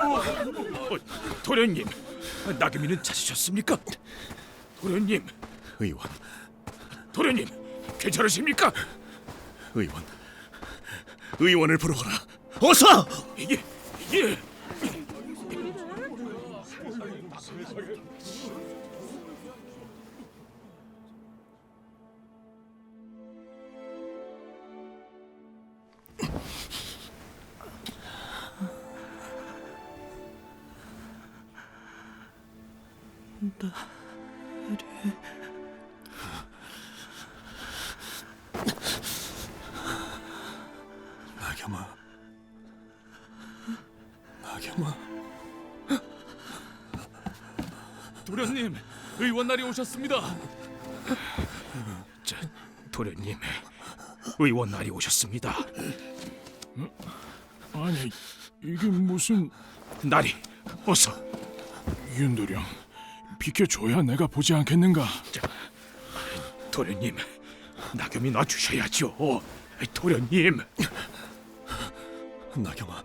어, 도련님, 나겸이는 찾으셨습니까? 도련님, 의원, 도련님, 괜찮으십니까? 의원, 의원을 부르거라. 어서! 이게 이게 나겸아, 나겸아. 도련님, 의원 날이 오셨습니다. 자, 도련님, 의원 날이 오셨습니다. 아니 이게 무슨 날이 어서 윤도령 비켜줘야 내가 보지 않겠는가? 도련님, 나겸이 놔주셔야죠. 도련님, 나겸아,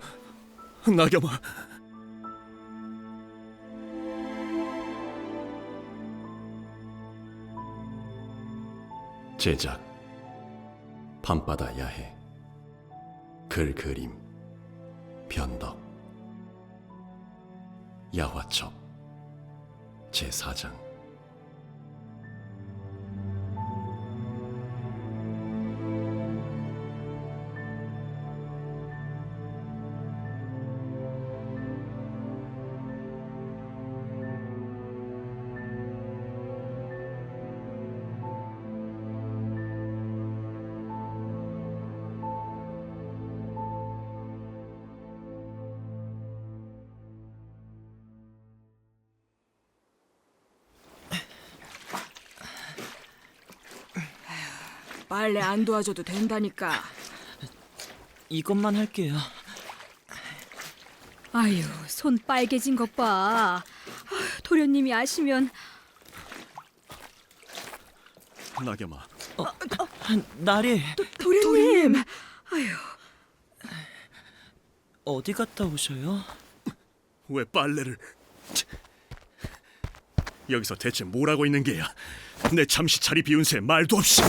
나겸아. 제작 밤바다 야해. 글 그림 변덕. 야화첩 제4장 빨래 안 도와줘도 된다니까. 이것만 할게요. 아유, 손 빨개진 것 봐. 아휴, 도련님이 아시면 나겸아 나리 도련님. 어디 갔다 오셔요? 왜 빨래를 치. 여기서 대체 뭘 하고 있는 게야 내 잠시 자리 비운 새 말도 없이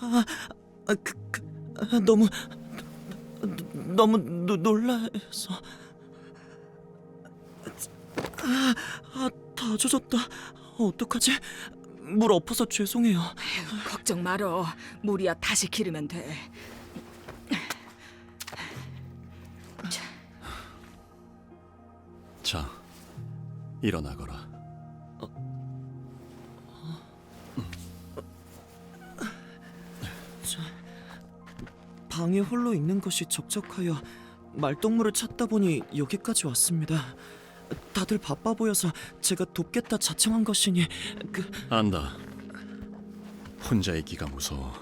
아, 그, 그, 아, 너무 너- 너무 노, 놀라서 아, 아, 다 젖었다. 어떡하지? 물 엎어서 죄송해요. 걱정 말어. 물이야 다시 기르면 돼. 자 일어나거라 방에 홀로 있는 것이 적적하여 말동무를 찾다 보니 여기까지 왔습니다. 다들 바빠 보여서 제가 돕겠다 자청한 것이니 그 안다. 혼자 있기가 무서워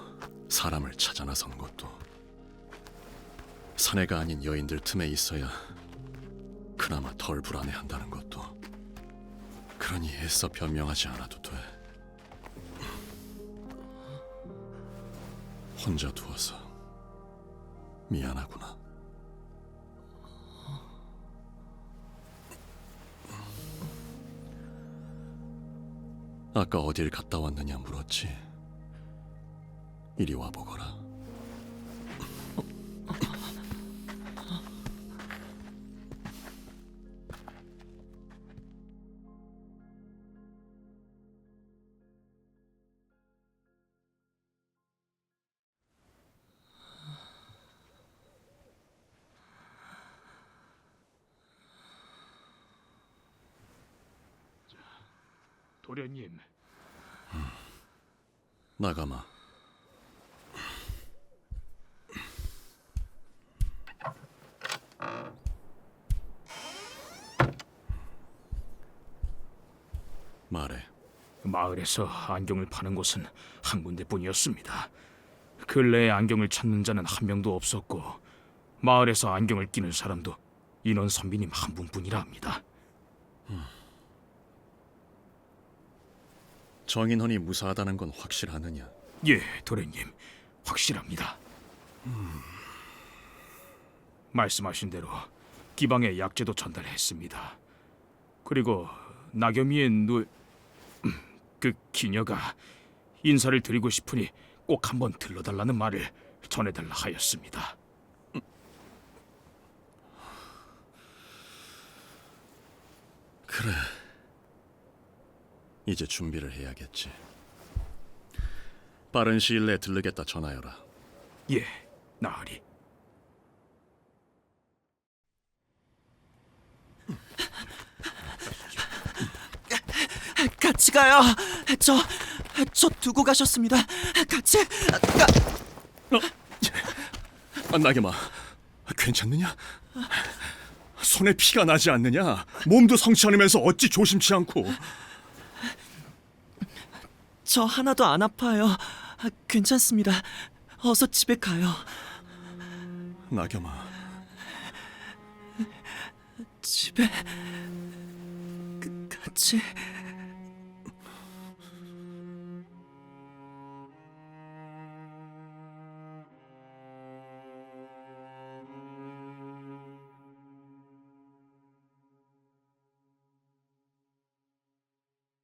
사람을 찾아 나선 것도. 사내가 아닌 여인들 틈에 있어야 그나마 덜 불안해한다는 것도. 그러니 애써 변명하지 않아도 돼. 혼자 두어서 미안하구나 아까 어딜 갔다 왔느냐 물었지. 이리 와 보거라 도련님, 나가마 말해 마을에서 안경을 파는 곳은 한 군데뿐이었습니다. 근래에 안경을 찾는 자는 한 명도 없었고 마을에서 안경을 끼는 사람도 인원 선비님 한 분뿐이라 합니다. 정인헌이 무사하다는 건 확실하느냐? 예, 도련님, 확실합니다. 말씀하신 대로 기방에 약재도 전달했습니다. 그리고 나겸이의 누... 음, 그 기녀가 인사를 드리고 싶으니 꼭 한번 들러달라는 말을 전해달라 하였습니다. 그래. 이제 준비를 해야겠지. 빠른 시일 내에 들르겠다 전하여라. 예, 나으리. 같이 가요. 저, 저 두고 가셨습니다. 같이. 가... 아, 나게마, 괜찮느냐? 손에 피가 나지 않느냐? 몸도 성치 않으면서 어찌 조심치 않고? 저 하나도 안 아파요. 괜찮습니다. 어서 집에 가요. 나겸아, 집에 그, 같이